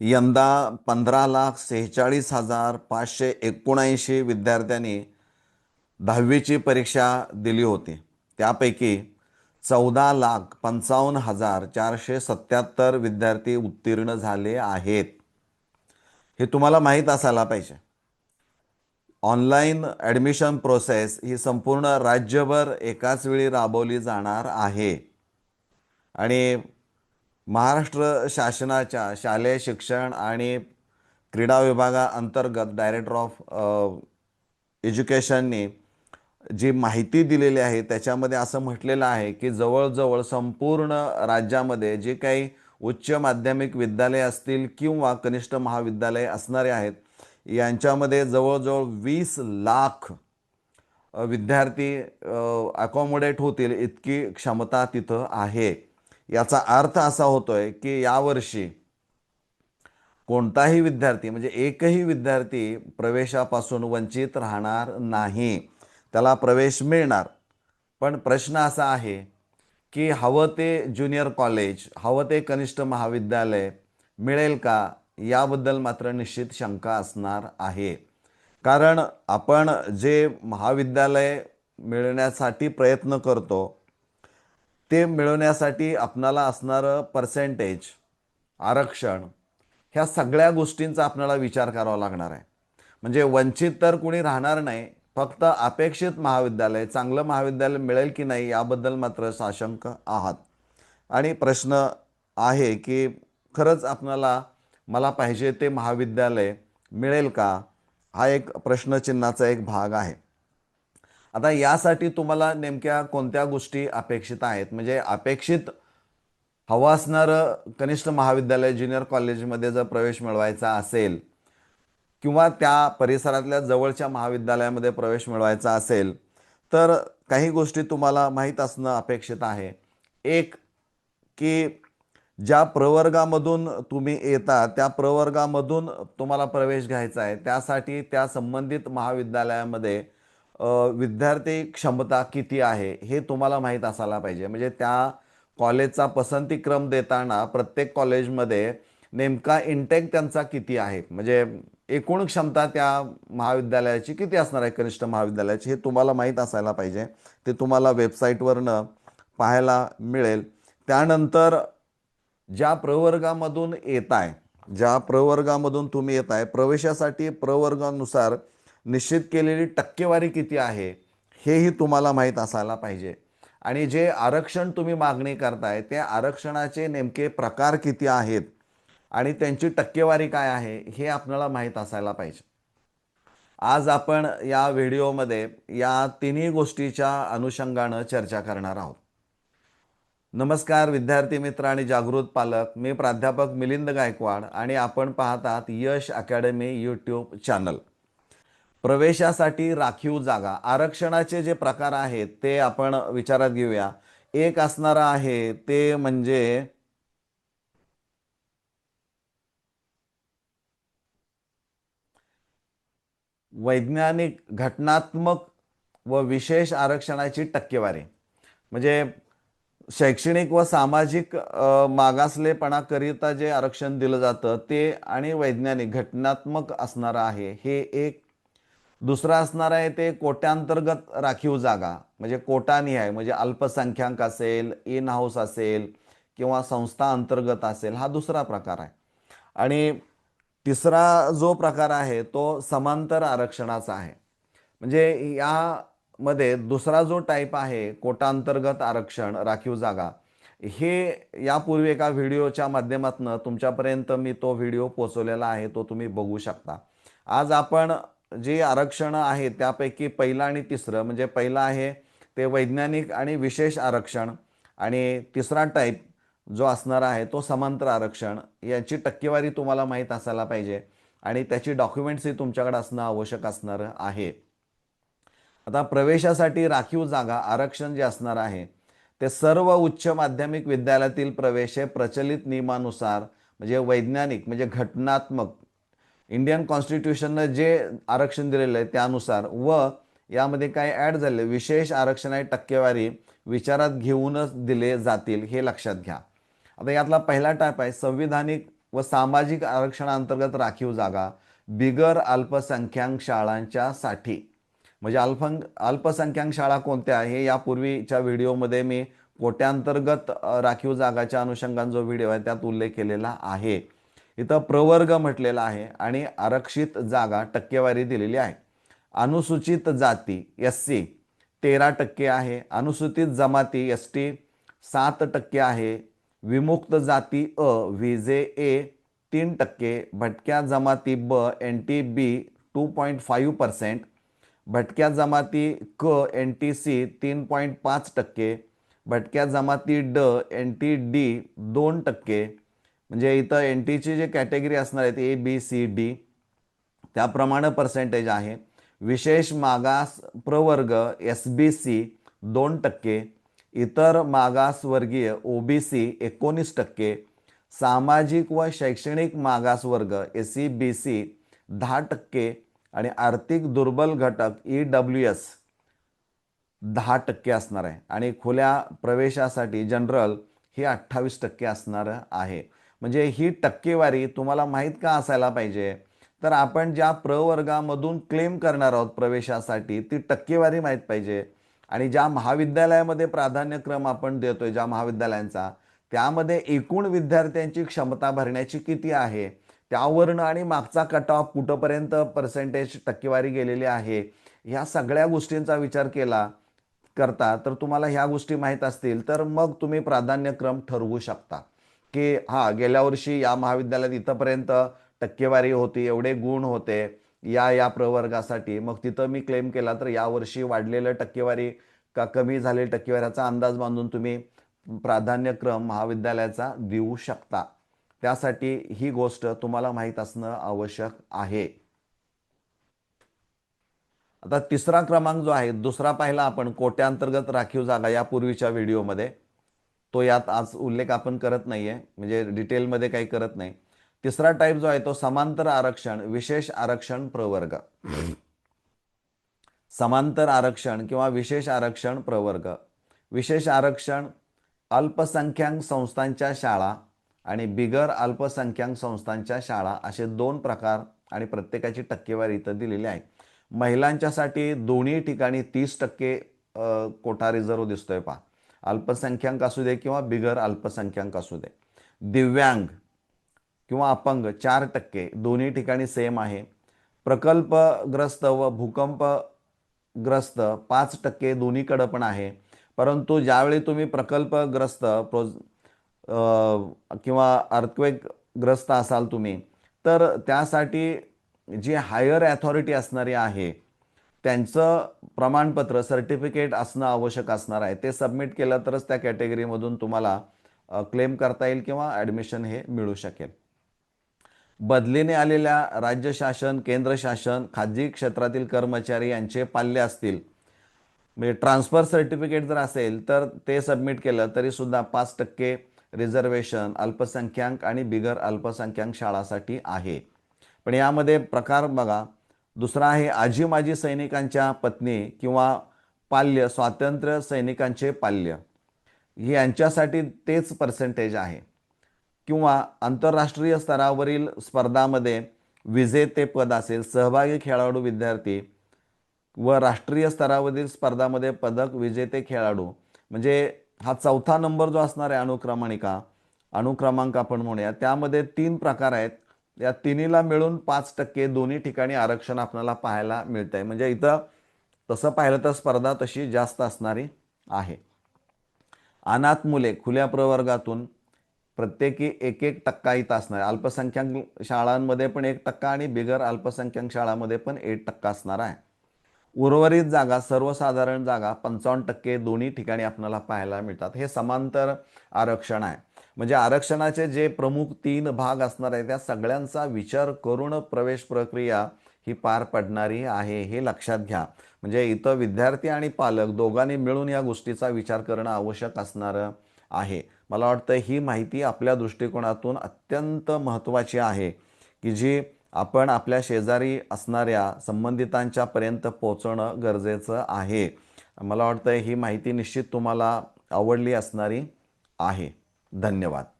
यंदा पंधरा लाख सेहेचाळीस हजार पाचशे एकोणऐंशी विद्यार्थ्यांनी दहावीची परीक्षा दिली होती. त्यापैकी चौदा लाख पंचावन्न हजार चारशे सत्याहत्तर विद्यार्थी उत्तीर्ण झाले आहेत. हे तुम्हाला माहीत असायला पाहिजे. ऑनलाईन ॲडमिशन प्रोसेस ही संपूर्ण राज्यभर एकाच वेळी राबवली जाणार आहे. आणि महाराष्ट्र शासनाच्या शालेय शिक्षण आणि क्रीडा विभागाअंतर्गत डायरेक्टर ऑफ एज्युकेशननी जी माहिती दिलेली आहे त्याच्यामध्ये असं म्हटलेलं आहे की जवळजवळ संपूर्ण राज्यामध्ये जे काही उच्च माध्यमिक विद्यालय असतील किंवा कनिष्ठ महाविद्यालय असणारे आहेत यांच्यामध्ये जवळजवळ वीस लाख विद्यार्थी अकॉमोडेट होतील इतकी क्षमता तिथं आहे. याचा अर्थ असा होतोय की यावर्षी कोणताही विद्यार्थी म्हणजे एकही विद्यार्थी प्रवेशापासून वंचित राहणार नाही. त्याला प्रवेश मिळणार. पण प्रश्न असा आहे की हवं ते ज्युनियर कॉलेज हवं ते कनिष्ठ महाविद्यालय मिळेल का? याबद्दल मात्र निश्चित शंका असणार आहे. कारण आपण जे महाविद्यालय मिळण्यासाठी प्रयत्न करतो ते मिळवण्यासाठी आपणाला असणारं पर्सेंटेज आरक्षण ह्या सगळ्या गोष्टींचा आपल्याला विचार करावा लागणार आहे. म्हणजे वंचित तर कुणी राहणार नाही फक्त अपेक्षित महाविद्यालय चांगलं महाविद्यालय मिळेल की नाही याबद्दल मात्र साशंक आहात. आणि प्रश्न आहे की खरंच आपणाला मला पाहिजे ते महाविद्यालय मिळेल का? हा एक प्रश्नचिन्हाचा एक भाग आहे. आता यासाठी तुम्हाला नेमक्या कोणत्या गोष्टी अपेक्षित आहेत? म्हणजे अपेक्षित हवं असणारं कनिष्ठ महाविद्यालय ज्युनियर कॉलेजमध्ये जर प्रवेश मिळवायचा असेल किंवा त्या परिसरातल्या जवळच्या महाविद्यालयामध्ये प्रवेश मिळवायचा असेल तर काही गोष्टी तुम्हाला माहीत असणं अपेक्षित आहे. एक की ज्या प्रवर्गामधून तुम्ही येता त्या प्रवर्गामधून तुम्हाला प्रवेश घ्यायचा आहे. त्यासाठी त्या संबंधित महाविद्यालयामध्ये विद्यार्थी क्षमता किती आहे हे तुम्हाला माहीत असायला पाहिजे. म्हणजे त्या कॉलेजचा पसंती क्रम देताना प्रत्येक कॉलेजमध्ये नेमका इंटेक त्यांचा किती आहे? म्हणजे एकूण क्षमता त्या महाविद्यालयाची किती असणार आहे? कनिष्ठ महाविद्यालयाची हे तुम्हाला माहीत असायला पाहिजे. ते तुम्हाला वेबसाईटवरनं पाहायला मिळेल. त्यानंतर ज्या प्रवर्गामधून येत आहे ज्या प्रवर्गामधून तुम्ही येत आहे प्रवेशासाठी प्रवर्गानुसार निश्चित केलेली टक्केवारी किती आहे हेही तुम्हाला माहीत असायला पाहिजे. आणि जे आरक्षण तुम्ही मागणी करताय त्या आरक्षणाचे नेमके प्रकार किती आहेत आणि त्यांची टक्केवारी काय आहे हे आपल्याला माहीत असायला पाहिजे. आज आपण या व्हिडिओमध्ये या तिन्ही गोष्टीच्या अनुषंगानं चर्चा करणार आहोत. नमस्कार विद्यार्थी मित्र आणि जागृत पालक. मी प्राध्यापक मिलिंद गायकवाड आणि आपण पाहतात यश अकॅडमी यूट्यूब चॅनल प्रवेशासाठी राखीव जागा. आरक्षणाचे जे प्रकार आहेत ते आपण विचारात घेऊया. एक असणारा आहे ते म्हणजे वैज्ञानिक घटनात्मक व विशेष आरक्षणाची टक्केवारी. म्हणजे शैक्षणिक व सामाजिक मागासलेपणाकरिता जे आरक्षण दिलं जातं ते आणि वैज्ञानिक घटनात्मक असणारं आहे हे एक दुसरं असणार आहे ते कोट्यांतर्गत राखीव जागा. म्हणजे कोटानी आहे. म्हणजे अल्पसंख्याक असेल इन हाऊस असेल किंवा संस्था अंतर्गत असेल हा दुसरा प्रकार आहे. आणि तिसरा जो प्रकार आहे तो समांतर आरक्षणाचा आहे. म्हणजे यामध्ये दुसरा जो टाईप आहे कोटांतर्गत आरक्षण राखीव जागा हे यापूर्वी एका व्हिडिओच्या माध्यमातून तुमच्यापर्यंत मी तो व्हिडिओ पोचवलेला आहे तो तुम्ही बघू शकता. आज आपण जी आरक्षण आहे त्यापैकी पहिलं आणि तिसरं म्हणजे पहिलं आहे ते वैज्ञानिक आणि विशेष आरक्षण आणि तिसरा टाईप जो असणार आहे तो समांतर आरक्षण. याची टक्केवारी तुम्हाला माहीत असायला पाहिजे आणि त्याची डॉक्युमेंट्सही तुमच्याकडे असणं आवश्यक असणार आहे. आता प्रवेशासाठी राखीव जागा आरक्षण जे असणार आहे ते सर्व उच्च माध्यमिक विद्यालयातील प्रवेश हे प्रचलित नियमानुसार म्हणजे वैज्ञानिक म्हणजे घटनात्मक इंडियन कॉन्स्टिट्यूशननं जे आरक्षण दिलेलं आहे त्यानुसार व यामध्ये काय ॲड झाले विशेष आरक्षण आहे टक्केवारी विचारात घेऊनच दिले जातील हे लक्षात घ्या. आता यातला पहिला टाईप आहे संविधानिक व सामाजिक आरक्षणाअंतर्गत राखीव जागा बिगर अल्पसंख्याक शाळांच्या साठी म्हणजे अल्फंग अल्पसंख्याक शाळा कोणत्या हे यापूर्वीच्या व्हिडिओमध्ये मी कोट्यांतर्गत राखीव जागाच्या अनुषंगाने जो व्हिडिओ आहे त्यात उल्लेख केलेला आहे. इथं प्रवर्ग म्हटलेला आहे आणि आरक्षित जागा टक्केवारी दिलेली आहे. अनुसूचित जाती एस सी तेरा टक्के आहे अनुसूचित जमाती एस टी सात टक्के आहे विमुक्त जाती अ व्ही जे ए तीन टक्के भटक्या जमाती ब N T B two point five percent भटक्या जमाती क एन टी सी तीन पॉईंट पाच टक्के भटक्या जमाती ड एन टी डी दोन टक्के म्हणजे इथं एन टीची जे कॅटेगरी असणार आहेत ए बी सी डी त्याप्रमाणे पर्सेंटेज आहे. विशेष मागास प्रवर्ग एस बी सी दोन टक्के इतर मागासवर्गीय ओ बी सी एकोणीस टक्के सामाजिक व शैक्षणिक मागासवर्ग एस सी बी सी दहा टक्के आणि आर्थिक दुर्बल घटक ई डब्ल्यू एस दहा टक्के असणार आहे. आणि खुल्या प्रवेशासाठी जनरल ही अठ्ठावीस टक्के असणार आहे. म्हणजे ही टक्केवारी तुम्हाला माहीत का असायला पाहिजे? तर आपण ज्या प्रवर्गामधून क्लेम करणार आहोत प्रवेशासाठी ती टक्केवारी माहीत पाहिजे. आणि ज्या महाविद्यालयामध्ये प्राधान्यक्रम आपण देतोय ज्या महाविद्यालयांचा त्यामध्ये एकूण विद्यार्थ्यांची क्षमता भरण्याची किती आहे? त्यावरनं आणि मागचा कट ऑफ कुठंपर्यंत पर्सेंटेज टक्केवारी गेलेली आहे? ह्या सगळ्या गोष्टींचा विचार केला करता तर तुम्हाला ह्या गोष्टी माहीत असतील. तर मग तुम्ही प्राधान्यक्रम ठरवू शकता. की हा गेल्या वर्षी या महाविद्यालयात इथंपर्यंत टक्केवारी होती एवढे गुण होते या या प्रवर्गासाठी. मग तिथं मी क्लेम केला तर यावर्षी वाढलेलं टक्केवारी का कमी झालेली टक्केवारीचा अंदाज बांधून तुम्ही प्राधान्यक्रम महाविद्यालयाचा देऊ शकता. त्यासाठी ही गोष्ट तुम्हाला माहीत असणं आवश्यक आहे. आता तिसरा क्रमांक जो आहे दुसरा पाहिला आपण कोट्यांतर्गत राखीव जागा यापूर्वीच्या व्हिडिओमध्ये. तो यात आज उल्लेख आपण करत नाहीये म्हणजे डिटेलमध्ये काही करत नाही. तिसरा टाईप जो आहे तो समांतर आरक्षण विशेष आरक्षण प्रवर्ग. समांतर आरक्षण किंवा विशेष आरक्षण प्रवर्ग. विशेष आरक्षण अल्पसंख्याक संस्थांच्या शाळा आणि बिगर अल्पसंख्याक संस्थांच्या शाळा असे दोन प्रकार आणि प्रत्येकाची टक्केवारी इथं दिलेली आहे. महिलांच्यासाठी दोन्ही ठिकाणी तीस टक्के कोटा रिझर्व दिसतोय पहा. अल्पसंख्याक असू दे किंवा बिगर अल्पसंख्याक असू दे. दिव्यांग किंवा अपंग चार टक्के दोन्ही ठिकाणी सेम आहे. प्रकल्पग्रस्त व भूकंपग्रस्त पाच टक्के दोन्हीकडं पण आहे. परंतु ज्यावेळी तुम्ही प्रकल्पग्रस्त प्रोज किंवा अर्थक्वेकग्रस्त असाल तुम्ही तर त्यासाठी जी हायर ॲथॉरिटी असणारी आहे त्यांचं प्रमाणपत्र सर्टिफिकेट असणं आवश्यक असणार आहे. ते सबमिट केलं तरच त्या कॅटेगरीमधून तुम्हाला क्लेम करता येईल किंवा ॲडमिशन हे मिळू शकेल. बदलीने आलेल्या राज्य शासन केंद्र शासन खाजगी क्षेत्रातील कर्मचारी यांचे पाल्य असतील. म्हणजे ट्रान्सफर सर्टिफिकेट जर असेल तर ते सबमिट केलं तरी सुद्धा पाच टक्के रिझर्वेशन अल्पसंख्याक आणि बिगर अल्पसंख्याक शाळासाठी आहे. पण यामध्ये प्रकार बघा. दुसरा आहे आजी माजी सैनिकांच्या पत्नी किंवा पाल्य स्वातंत्र्य सैनिकांचे पाल्य. हे यांच्यासाठी तेच पर्सेंटेज आहे. किंवा आंतरराष्ट्रीय स्तरावरील स्पर्धामध्ये विजेते पद असेल सहभागी खेळाडू विद्यार्थी व राष्ट्रीय स्तरावरील स्पर्धामध्ये पदक विजेते खेळाडू. म्हणजे हा चौथा नंबर जो असणार आहे अनुक्रमणिका अनुक्रमांक आपण म्हणूया. त्यामध्ये तीन प्रकार आहेत. या तिन्हीला मिळून पाच टक्के दोन्ही ठिकाणी आरक्षण आपल्याला पाहायला मिळतंय. म्हणजे इथं तसं पाहिलं तर स्पर्धा तशी जास्त असणारी आहे. अनाथ मुले खुल्या प्रवर्गातून प्रत्येकी एक एक टक्का इथं असणार. अल्पसंख्याक शाळांमध्ये पण एक टक्का आणि बिगर अल्पसंख्याक शाळांमध्ये पण एक टक्का असणार आहे. उर्वरित जागा सर्वसाधारण जागा पंचावन्न टक्के दोन्ही ठिकाणी आपल्याला पाहायला मिळतात. हे समांतर आरक्षण आहे. म्हणजे आरक्षणाचे जे प्रमुख तीन भाग असणार आहे त्या सगळ्यांचा विचार करून प्रवेश प्रक्रिया ही पार पडणारी आहे हे लक्षात घ्या. म्हणजे इथं विद्यार्थी आणि पालक दोघांनी मिळून या गोष्टीचा विचार करणं आवश्यक असणार आहे. मला वाटतं ही माहिती आपल्या दृष्टिकोनातून अत्यंत महत्त्वाची आहे की जी आपण आपल्या शेजारी असणाऱ्या संबंधितांच्या पर्यंत पोहोचवणं गरजेचं आहे. मला वाटतं ही माहिती निश्चित तुम्हाला आवडली असणारी आहे. धन्यवाद.